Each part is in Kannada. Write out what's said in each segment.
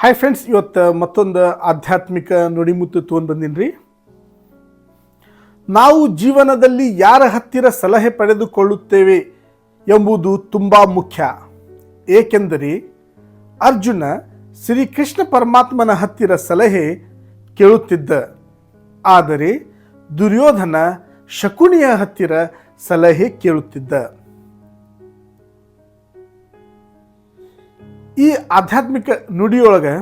ಹಾಯ್ ಫ್ರೆಂಡ್ಸ್ ಇವತ್ತು ಮತ್ತೊಂದು ಆಧ್ಯಾತ್ಮಿಕ ನುಡಿಮುತ್ತು ತೊಗೊಂಡು ಬಂದೀನಿ ನಾವು ಜೀವನದಲ್ಲಿ ಯಾರ ಹತ್ತಿರ ಸಲಹೆ ಪಡೆದುಕೊಳ್ಳುತ್ತೇವೆ ಎಂಬುದು ತುಂಬ ಮುಖ್ಯ. ಏಕೆಂದರೆ ಅರ್ಜುನ ಶ್ರೀಕೃಷ್ಣ ಪರಮಾತ್ಮನ ಹತ್ತಿರ ಸಲಹೆ ಕೇಳುತ್ತಿದ್ದ. ಆದರೆ ದುರ್ಯೋಧನ ಶಕುನಿಯ ಹತ್ತಿರ ಸಲಹೆ ಕೇಳುತ್ತಿದ್ದ. ಈ ಆಧ್ಯಾತ್ಮಿಕ ನುಡಿಯೊಳಗೆ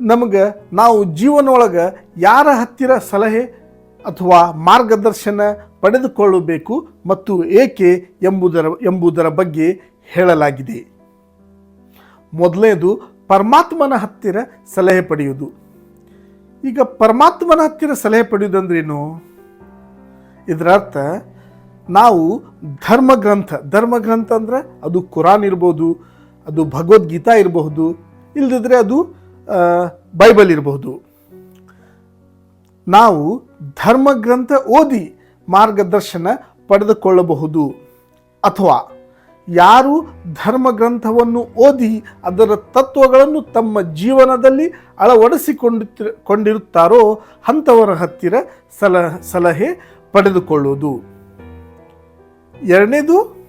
ನಮಗೆ ನಾವು ಜೀವನ ಒಳಗೆ ಯಾರ ಹತ್ತಿರ ಸಲಹೆ ಅಥವಾ ಮಾರ್ಗದರ್ಶನ ಪಡೆದುಕೊಳ್ಳಬೇಕು ಮತ್ತು ಏಕೆ ಎಂಬುದರ ಎಂಬುದರ ಬಗ್ಗೆ ಹೇಳಲಾಗಿದೆ. ಮೊದಲನೇದು, ಪರಮಾತ್ಮನ ಹತ್ತಿರ ಸಲಹೆ ಪಡೆಯುವುದು. ಈಗ ಪರಮಾತ್ಮನ ಹತ್ತಿರ ಸಲಹೆ ಪಡೆಯುವುದಂದ್ರೇನು? ಇದರ ಅರ್ಥ ನಾವು ಧರ್ಮಗ್ರಂಥ ಧರ್ಮಗ್ರಂಥ ಅಂದ್ರೆ ಅದು ಕುರಾನ್ ಇರ್ಬೋದು ಅದು ಭಗವದ್ಗೀತಾ ಇರಬಹುದು ಇಲ್ಲದಿದ್ರೆ ಅದು ಬೈಬಲ್ ಇರಬಹುದು. ನಾವು ಧರ್ಮಗ್ರಂಥ ಓದಿ ಮಾರ್ಗದರ್ಶನ ಪಡೆದುಕೊಳ್ಳಬಹುದು. ಅಥವಾ ಯಾರು ಧರ್ಮಗ್ರಂಥವನ್ನು ಓದಿ ಅದರ ತತ್ವಗಳನ್ನು ತಮ್ಮ ಜೀವನದಲ್ಲಿ ಅಳವಡಿಸಿಕೊಂಡು ಕೊಂಡಿರುತ್ತಾರೋ ಅಂಥವರ ಹತ್ತಿರ ಸಲ, ಸಲಹೆ ಪಡೆದುಕೊಳ್ಳುವುದು. ಎರಡನೇದು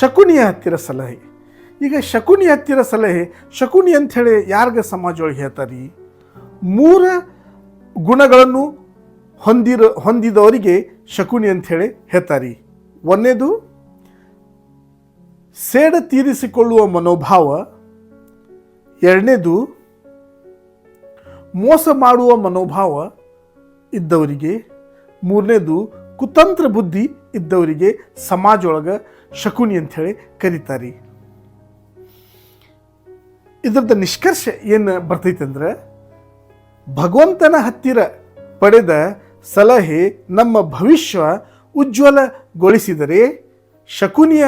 ಶಕುನಿಯ ಹತ್ತಿರ ಸಲಹೆ. ಈಗ ಶಕುನಿ ಹತ್ತಿರ ಸಲಹೆ, ಶಕುನಿ ಅಂಥೇಳಿ ಯಾರಿಗೆ ಸಮಾಜ ಒಳಗೆ ಹೇಳ್ತಾರೆ? ಮೂರ ಗುಣಗಳನ್ನು ಹೊಂದಿರೋ, ಹೊಂದಿದವರಿಗೆ ಶಕುನಿ ಅಂಥೇಳಿ ಹೇಳ್ತಾರೆ. ಒಂದೇದು, ಸೇಡ ತೀರಿಸಿಕೊಳ್ಳುವ ಮನೋಭಾವ. ಎರಡನೇದು, ಮೋಸ ಮಾಡುವ ಮನೋಭಾವ ಇದ್ದವರಿಗೆ. ಮೂರನೇದು ಕುತಂತ್ರ ಬುದ್ಧಿ ಇದ್ದವರಿಗೆ ಸಮಾಜೊಳಗೆ ಶಕುನಿ ಅಂಥೇಳಿ ಕರೀತಾರೆ. ಇದರದ ನಿಷ್ಕರ್ಷ ಏನು ಬರ್ತೈತಂದ್ರೆ, ಭಗವಂತನ ಹತ್ತಿರ ಪಡೆದ ಸಲಹೆ ನಮ್ಮ ಭವಿಷ್ಯ ಉಜ್ವಲಗೊಳಿಸಿದರೆ, ಶಕುನಿಯ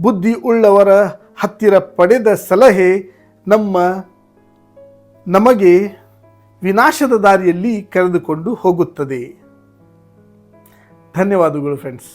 ಬುದ್ಧಿ ಉಳ್ಳವರ ಹತ್ತಿರ ಪಡೆದ ಸಲಹೆ ನಮ್ಮ, ನಮಗೆ ವಿನಾಶದ ದಾರಿಯಲ್ಲಿ ಕರೆದುಕೊಂಡು ಹೋಗುತ್ತದೆ. ಧನ್ಯವಾದಗಳು ಫ್ರೆಂಡ್ಸ್